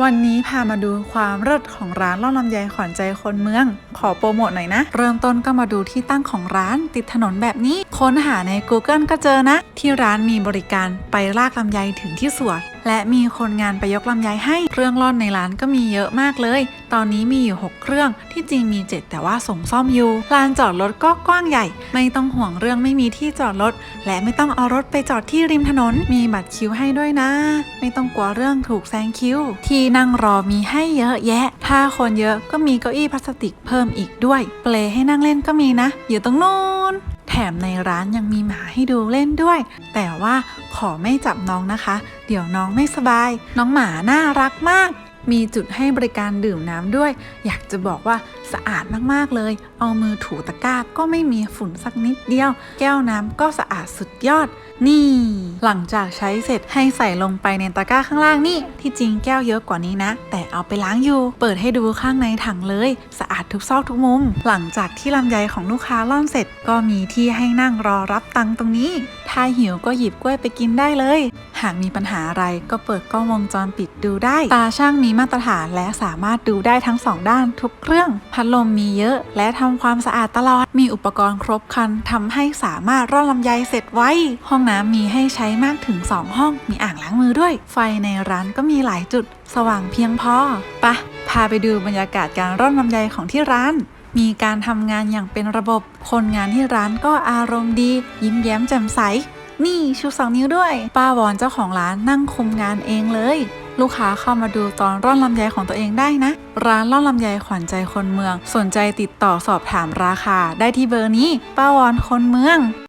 วันนี้พามาดูความเลิศของร้านล่อลำไยขวัญใจคนเมือง ขอโปรโมทหน่อยนะ เริ่มต้นก็มาดูที่ตั้งของร้านติดถนนแบบนี้ ค้นหาใน Google ก็เจอนะ ที่ร้านมีบริการไปลากลำไยถึงที่สวน และมีคนงานไปยกลำไยให้เครื่องร่อนในร้านก็มีเยอะมากเลย ตอนนี้มีอยู่ 6 เครื่องที่จริงมี 7 แต่ว่าส่งซ่อมอยู่ลานจอดรถก็กว้างใหญ่ ไม่ต้องห่วงเรื่องไม่มีที่จอดรถ และไม่ต้องเอารถไปจอดที่ริมถนน มีบัตรคิวให้ด้วยนะ ไม่ต้องกลัวเรื่องถูกแซงคิวที่นั่งรอมีให้เยอะแยะ ถ้าคนเยอะก็มีเก้าอี้พลาสติกเพิ่มอีกด้วย เปลให้นั่งเล่นก็มีนะ อยู่ตรงนู้น แถมในร้านยังมีหมาให้ดูเล่นด้วย แต่ว่าขอไม่จับน้องนะคะ เดี๋ยวน้องไม่สบาย น้องหมาน่ารักมาก มีจุดให้บริการดื่มน้ำด้วย อยากจะบอกว่าสะอาดมากๆเลย เอามือถูตะกร้าก็ไม่มีฝุ่นสักนิดเดียว แก้วน้ำก็สะอาดสุดยอด นี่ หลังจากใช้เสร็จให้ใส่ลงไปในตะกร้าข้างล่างนี่ ที่จริงแก้วเยอะกว่านี้นะ แต่เอาไปล้างอยู่ เปิดให้ดูข้างในถังเลย สะอาดทุกซอกทุกมุม หลังจากที่ลำไยของลูกค้าล่อนเสร็จ ก็มีที่ให้นั่งรอรับตังตรงนี้ ถ้าหิวก็หยิบกล้วยไปกินได้เลย หากมีปัญหาอะไรก็เปิดกล้องวงจรปิดดูได้ ตาช่างมีมาตรฐานและสามารถดูได้ทั้งสองด้านทุกเครื่อง พัดลมมีเยอะและทำความสะอาดตลอด มีอุปกรณ์ครบครันทำให้สามารถร่อนลำไยเสร็จไวห้องน้ำมีให้ใช้มากถึง 2 ห้อง มีอ่างล้างมือด้วย ไฟในร้านก็มีหลายจุด สว่างเพียงพอปะพาไปดูบรรยากาศการร่อนลำไยของที่ร้านมีการทำงานอย่างเป็นระบบ คนงานที่ร้านก็อารมณ์ดี ยิ้มแย้มแจ่มใส นี่ชูสองนิ้วด้วย ป้าวอนเจ้าของร้านนั่งคุมงานเองเลย ลูกค้าเข้ามาดูตอนร่อนลำไยของตัวเองได้นะ ร้านร่อนลำไยขวัญใจคนเมือง สนใจติดต่อสอบถามราคาได้ที่เบอร์นี้ ป้าวอนคนเมือง